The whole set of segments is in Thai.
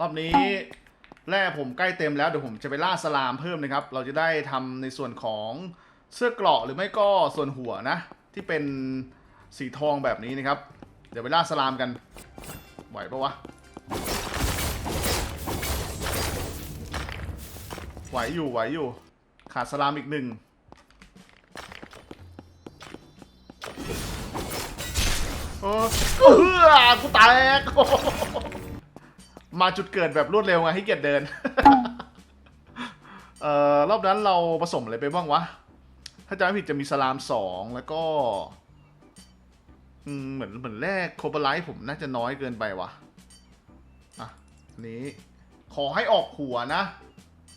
รอบนี้แร่ผมใกล้เต็มแล้วเดี๋ยวผมจะไปล่าสลามเพิ่มนะครับ เราจะได้ทำในส่วนของเสื้อเกราะหรือไม่ก็ส่วนหัวนะ ที่เป็นสีทองแบบนี้นะครับ เดี๋ยวไปล่าสลามกันไหวปะวะไหวอยู่ไหวอยู่ ขาดสลามอีกหนึ่งเออเออกูแตก มาจุดเกิดแบบรวดเร็วไงให้เกียรติเดิน เอ่อรอบนั้นเราผสมอะไรไปบ้างวะ ถ้าจำไม่ผิดจะมีสลามสองแล้วก็อืมเหมือนเหมือนแรกโคบาไลท์ผมน่าจะน้อยเกินไปวะอะอันนี้ขอให้ออกหัวนะ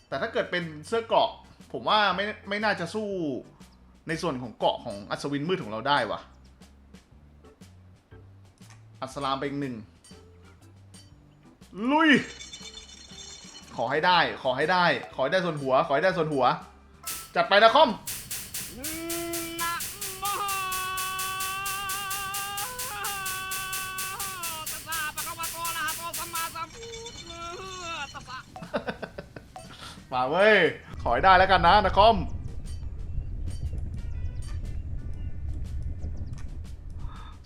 แต่ถ้าเกิดเป็นเสื้อเกราะ ผมว่าไม่ไม่น่าจะสู้ในส่วนของเกราะของอัศวินมืดของเราได้วะอัสลามไปอีกหนึ่ง ลุย ขอให้ได้ ขอให้ได้ ขอให้ได้ส่วนหัว ขอให้ได้ส่วนหัว จัดไปนะคอมมาสัมพุทธัสสะมาเว้ย ขอให้ได้แล้วกันนะนะคอม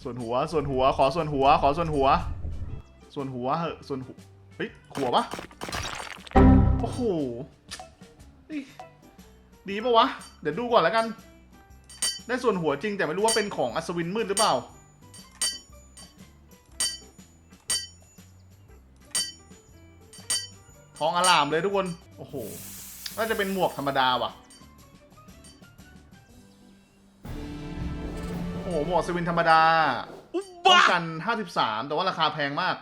ส่วนหัว ส่วนหัว ขอส่วนหัว ขอส่วนหัว ส่วนหัวเหอะส่วนหัวเฮ้ยหัวปะโอ้โหเฮ้ยดีปะวะ เดี๋ยวดูก่อนแล้วกัน ได้ส่วนหัวจริงแต่ไม่รู้ว่าเป็นของอัศวินมืดหรือเปล่าทองอลามเลยทุกคน โอ้โห น่าจะเป็นหมวกธรรมดาว่ะ โอ้โห หมวกสวินธรรมดาอุป้องบะกัน 53 แต่ว่าราคาแพงมาก